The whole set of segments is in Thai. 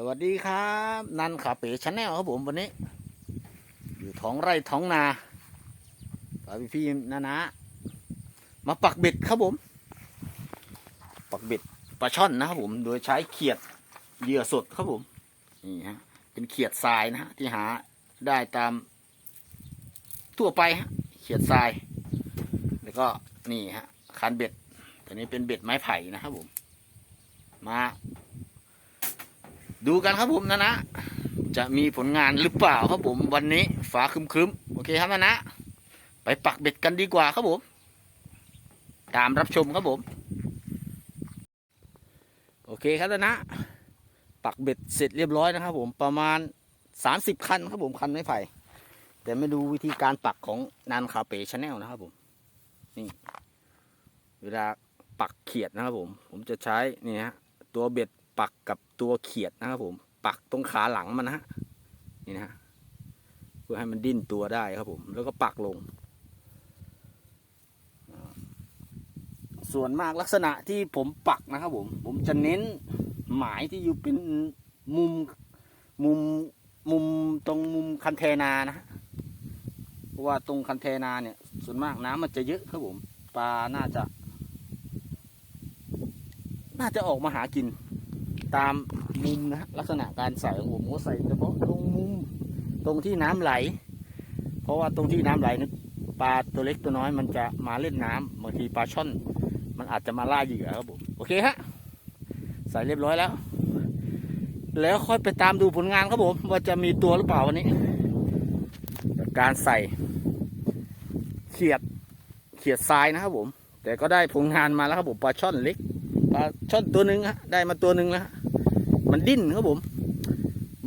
สวัสดีครับ นันขาเป๋ชาแนลครับผมวันนี้ อยู่ท้องไร่ท้องนาพาพี่พี่ๆนานะมาปักเบ็ดครับผม ปักเบ็ดปลาช่อนนะครับผมโดยใช้เขียดเหยื่อสดครับผมนี่ฮะเป็นเขียดทรายนะฮะที่หาได้ตามทั่วไปฮะเขียดทราย แล้วก็นี่ฮะคันเบ็ดตัวนี้เป็นเบ็ดไม้ไผ่นะครับผม มา ดูกันครับผมนะนะ จะมีผลงานหรือเปล่าครับผมวันนี้ฟ้าครึมๆโอเคครับนะนะ ไปปักเบ็ดกันดีกว่าครับผม ตามรับชมครับผม โอเคครับนะนะ ปักเบ็ดเสร็จเรียบร้อยนะครับ ผมประมาณ 30 คันครับผมคันไม้ไผ่แต่ไม่ดูวิธีการปักของนันคาเป๋ชาแนลนะครับผมนี่เวลาปักเขียดนะครับผม ผมจะใช้นี่ฮะตัวเบ็ด ปักกับตัวเขียดนะครับผม ปักตรงขาหลังมันนะฮะนี่นะฮะเพื่อให้มันดิ้นตัวได้ครับผม แล้วก็ปักลง ส่วนมากลักษณะที่ผมปักนะครับผม ผมจะเน้นหมายที่อยู่เป็นมุมมุมมุมตรงมุมคันเทนานะฮะเพราะว่าตรงคันเทนาเนี่ย ส่วนมากน้ำมันจะเยอะครับผม ปลาน่าจะ น่าจะออกมาหากิน ตามมุมนะลักษณะการใส่ของผมก็ใส่เฉพาะตรงมุมตรงที่น้ำไหล เพราะว่าตรงที่น้ำไหลนี่ปลาตัวเล็กตัวน้อยมันจะมาเล่นน้ำบางทีปลาช่อน มันอาจจะมาล่าเหยื่อครับผมโอเคฮะใส่เรียบร้อยแล้ว แล้วค่อยไปตามดูผลงานครับผม ว่าจะมีตัวหรือเปล่าวันนี้การใส่เขียดเขียดทรายนะครับผม แต่ก็ได้ผลงานมาแล้วครับผมปลาช่อนเล็กปลาช่อนตัวหนึ่งฮะได้มาตัวหนึ่งแล้ว มันดิ้นครับผม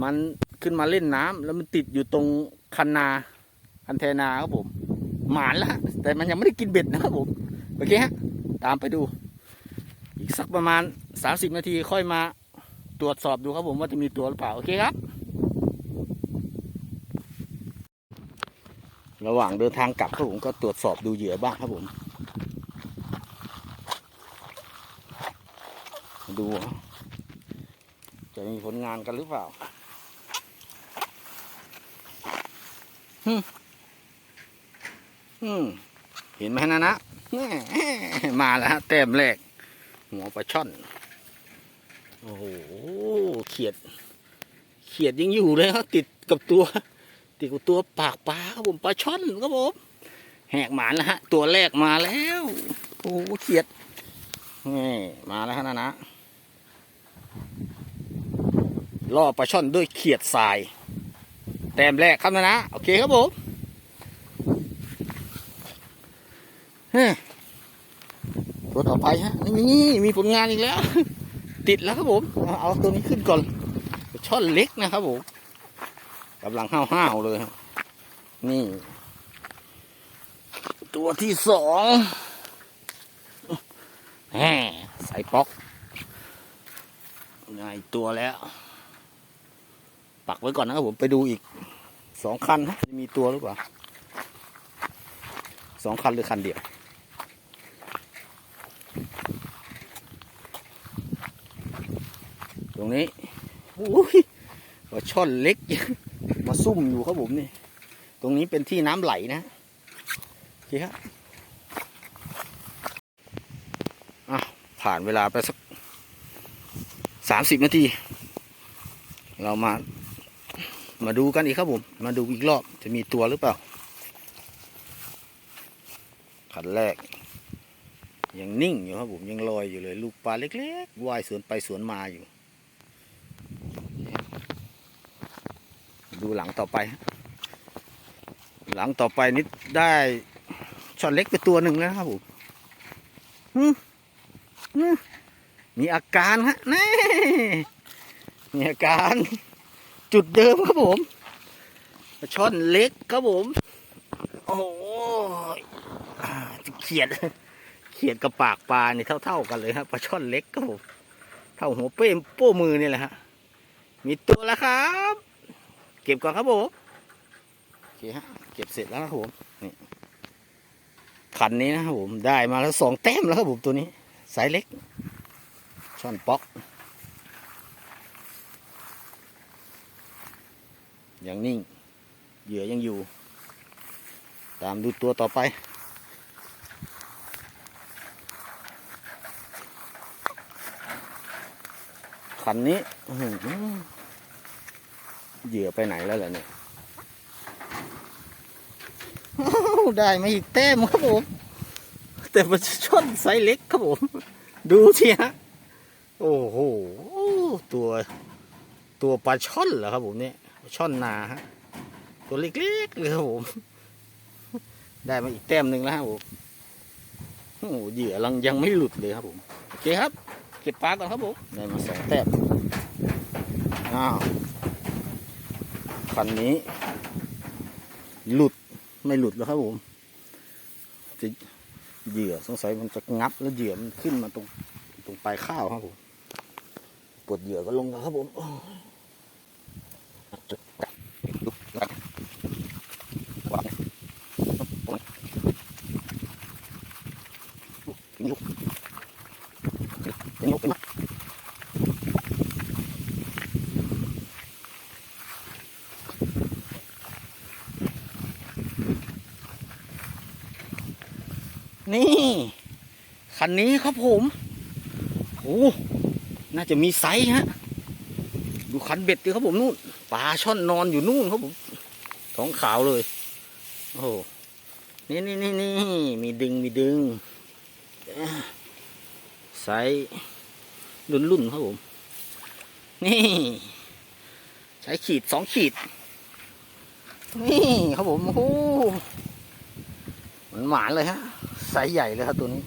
มันขึ้นมาเล่นน้ำแล้วมันติดอยู่ตรงคันนาคันเทนาครับผม หมานแล้วฮะแต่มันยังไม่ได้กินเบ็ดนะครับผมโอเคฮะตามไปดู อีกสักประมาณ 30 นาทีค่อยมาตรวจสอบดูครับผมว่าจะมีตัวหรือเปล่าโอเคครับ ระหว่างเดินทางกลับครับผมก็ตรวจสอบดูเหยื่อบ้างครับผมดูว่า จะมีผลงานกันหรือเปล่าฮึมอืมเห็นไหมนะนะมาแล้วฮะแต้มแรก หัวปลาช่อน โอ้โหเขียด เขียดยังอยู่เลยครับติดกับตัว ติดกับตัวปากปลาครับผมปลาช่อนครับผมแหกหมานแล้วฮะ ตัวแรกมาแล้ว โอ้โหเขียดนี่มาแล้วฮะนะนะ ล่อปลาช่อนด้วยเขียดทราย แต้มแรกครับนะนะ โอเคครับผมตัวต่อไปฮะนี่มีผลงานอีกแล้ว ติดแล้วครับผม เอาเอาตัวนี้ขึ้นก่อนช่อนเล็กนะครับผมกำลังห้าวๆเลยนี่ ตัวที่สองแหมใส่ป๊อกได้ตัวแล้ว ปักไว้ก่อนนะครับผมไปดูอีกสองคันฮะจะมีตัวหรือเปล่าสองคันหรือคันเดียวตรงนี้อุ้ยปลาช่อนเล็ก มาซุ่มอยู่ครับผมนี่ ตรงนี้เป็นที่น้ำไหลนะโอเคครับอะผ่านเวลาไปสักสามสิบนาที เรามา มาดูกันอีกครับผม มาดูอีกรอบจะมีตัวหรือเปล่า ขันแรก ยังนิ่งอยู่ครับผมยังลอยอยู่เลย ลูกปลาเล็กๆว่ายสวนไปสวนมาอยู่ ดูหลังต่อไป หลังต่อไปนิดได้ช็อตเล็กไปตัวหนึ่งแล้วครับผมมีอาการฮะแน่มีอาการ จุดเดิมครับผมปลาช่อนเล็กครับผม โอ้โหอ่าเขียด เขียดกับปากปลาเนี่ยเท่า ๆกันเลยครับปลาช่อนเล็กครับผม เท่าหัวเป้มโป้มือนี่แหละฮะ มีตัวแล้วครับ เก็บก่อนครับผม โอเคฮะ เก็บเสร็จแล้วครับผม นี่ขันนี้นะครับผม ได้มาแล้วสองแต้มแล้วครับผมตัวนี้ สายเล็ก ช่อนป๊อก ยังนิ่ง เหยื่อยังอยู่ ตามดูตัวต่อไป คันนี้เหยื่อไปไหนแล้วล่ะเนี่ยได้มาอีกแต้มครับผมแต่มันช่อนไซส์เล็กครับผม ดูสิฮะ โอ้โห ตัว ตัวปลาช่อนเหรอครับผมเนี่ย ช่อนนาฮะตัวเล็กๆเลยครับผมได้มาอีกแต้มหนึ่งแล้วครับผมโอ้โหเหยื่อยังยังไม่หลุดเลยครับผมโอเคครับ เก็บปลาก่อนครับผมได้มาสองแต้มอ้าวคันนี้ หลุดไม่หลุดแล้วครับผมจะเหยื่อสงสัยมันจะงับแล้วเหยื่อมันขึ้นมาตรงตรงปลายข้าวครับผมปลดเหยื่อก็ลงแล้วครับผมโอ้ยจุดกัดลุกกัดวางปล่อย ลุกลุกลุกลุกนี่ คันนี้ครับผมโอ้น่าจะมีไซส์ฮะ ดูคันเบ็ดดิครับผมนู่นปลาช่อนนอนอยู่นู่นครับผมท้องขาวเลย โอ้โหนี่นี่นี่นี่มีดึงมีดึง ไซส์รุ่นรุ่นๆครับผม นี่ ใช้ขีดสองขีด นี่ครับผมโอ้โหมันหมานเลยฮะไซส์ใหญ่เลยครับตัวนี้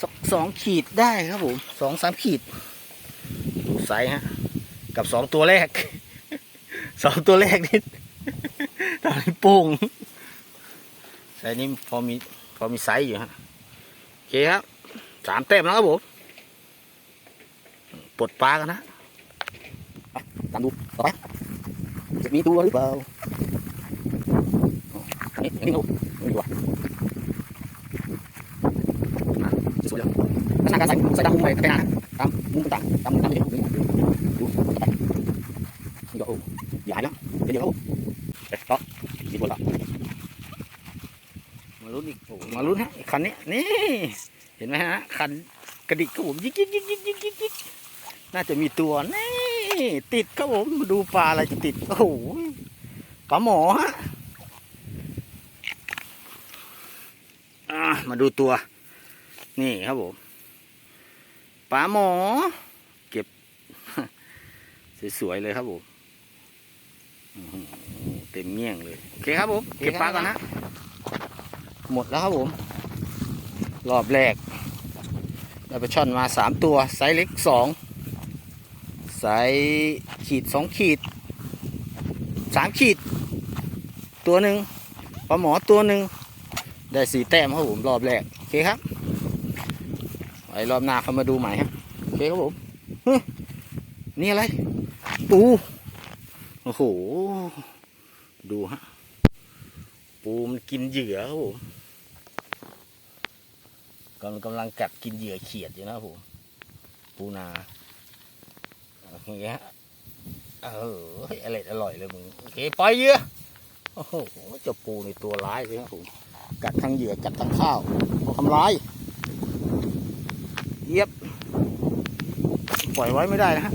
สองสองขีดได้ครับผมสองสามขีดดูไซส์ฮะ กับสองตัวแรกสองตัวแรกนี่ตอนนี้โป่งไซส์นี้พอมีพอมีไซส์อยู่ฮะ เคครับสามแต้มแล้วครับผมปลดปลากันนะตามดูต่อไปจะมีตัวหรือเปล่าอันนี้อันนี้ดูไม่ดูอะสวยเลยลักษณะการใส่ใส่ตามมุมไปไปนะตามมุมต่างตามมุมต่างๆดูดูต่อไปนี่ก็โอ้ใหญ่แล้วเดี๋ยวครับผมไปต่อมีตัวต่อ ลุ้นอีกโอ้มาลุ้นฮะคันนี้นี่เห็นไหมฮะคันกระดิกครับผมยิกยิกยิกยิกยิกยิกยิกน่าจะมีตัวนี่ติดครับผมมาดูปลาอะไรจะติดโอ้โหปลาหมอฮะมาดูตัว นี่ครับผมปลาหมอ เก็บ สวยๆเลยครับผมเต็มเงี้ยงเลย โอเคครับผม เก็บปลาก่อนนะ หมดแล้วครับผม รอบแรกได้ปลาช่อนมาสามตัว ไซส์เล็กสองไซส์ขีดสองขีดสามขีด ตัวหนึ่งปลาหมอตัวหนึ่งได้สีแต้มครับผมรอบแรก โอเคครับไว้รอบหน้าเขามาดูใหม่ครับ โอเคครับผมเฮ้ยนี่อะไร ปู โอ้โห ดูฮะ ปูมันกินเหยื่อครับผม กำลังกำลังกัดกินเหยื่อเขียดอยู่นะผมปูนาอย่างเงี้ยเอออร่อยอร่อยเลยมึงโอเคปล่อยเหยื่อโอ้โหเจ้าปูในตัวร้ายเลยครับผมกัดทั้งเหยื่อกัดทั้งข้าวทำร้ายเย็บปล่อยไว้ไม่ได้นะฮะ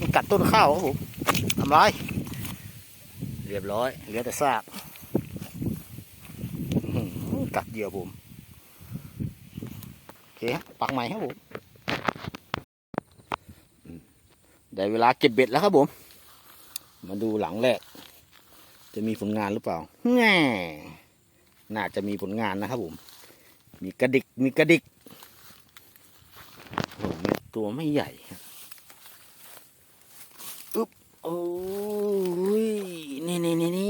มันกัดต้นข้าวครับผมทำร้ายเรียบร้อยเหลือแต่ซากกัดเหยื่อผม เคฮะปักใหม่ครับผมได้เวลาเก็บเบ็ดแล้วครับผม มาดูหลังแรก จะมีผลงานหรือเปล่าแง่น่าจะมีผลงานนะครับผม มีกระดิก มีกระดิกโอ้โหมันตัวไม่ใหญ่ครับอึ๊บโอ้ย นี่นี่นี่นี่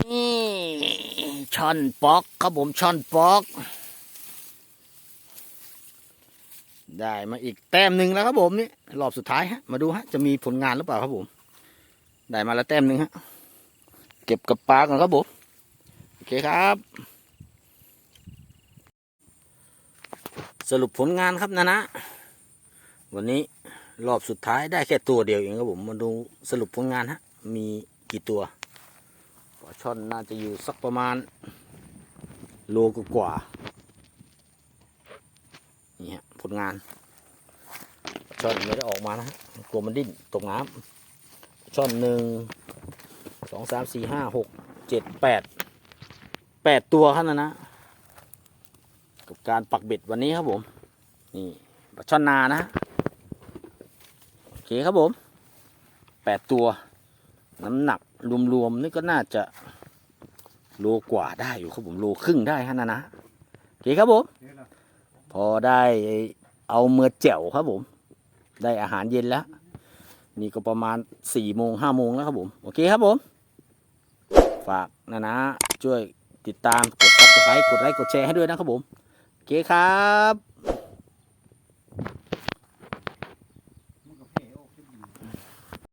ช่อนปอกครับผมช่อนปอก ได้มาอีกแต้มหนึ่งแล้วครับผมนี่รอบสุดท้ายฮะมาดูฮะจะมีผลงานหรือเปล่าครับผม ได้มาแล้วแต้มหนึ่งฮะเก็บกับปลาก่อนครับผมโอเคครับ สรุปผลงานครับนะนะวันนี้รอบสุดท้ายได้แค่ตัวเดียวเองครับผมมาดูสรุปผลงานฮะมีกี่ตัวปลาช่อนน่าจะอยู่สักประมาณโลกว่านี่ฮะ ผลงานช่อนไม่ได้ออกมานะกลัวมันดิ้นตกน้ำช่อนหนึ่งสองสามสี่ห้าหกเจ็ดแปดแปดตัวครับนะนะกับการปักเบ็ดวันนี้ครับผม นี่ปลาช่อนนานะฮะโอเคครับผมแปดตัว น้ำหนักรวมๆนี่ก็น่าจะโลกว่าได้อยู่ครับผมโลครึ่งได้ฮะนะนะโอเคครับผม พอได้เอาเมือแจ่วครับผม ได้อาหารเย็นแล้ว นี่ก็ประมาณสี่โมงห้าโมงแล้วครับผม โอเคครับผม ฝากนะนะช่วยติดตามกดติดก๊อปกดไลค์กดแชร์ให้ด้วยนะครับผม โอเคครับ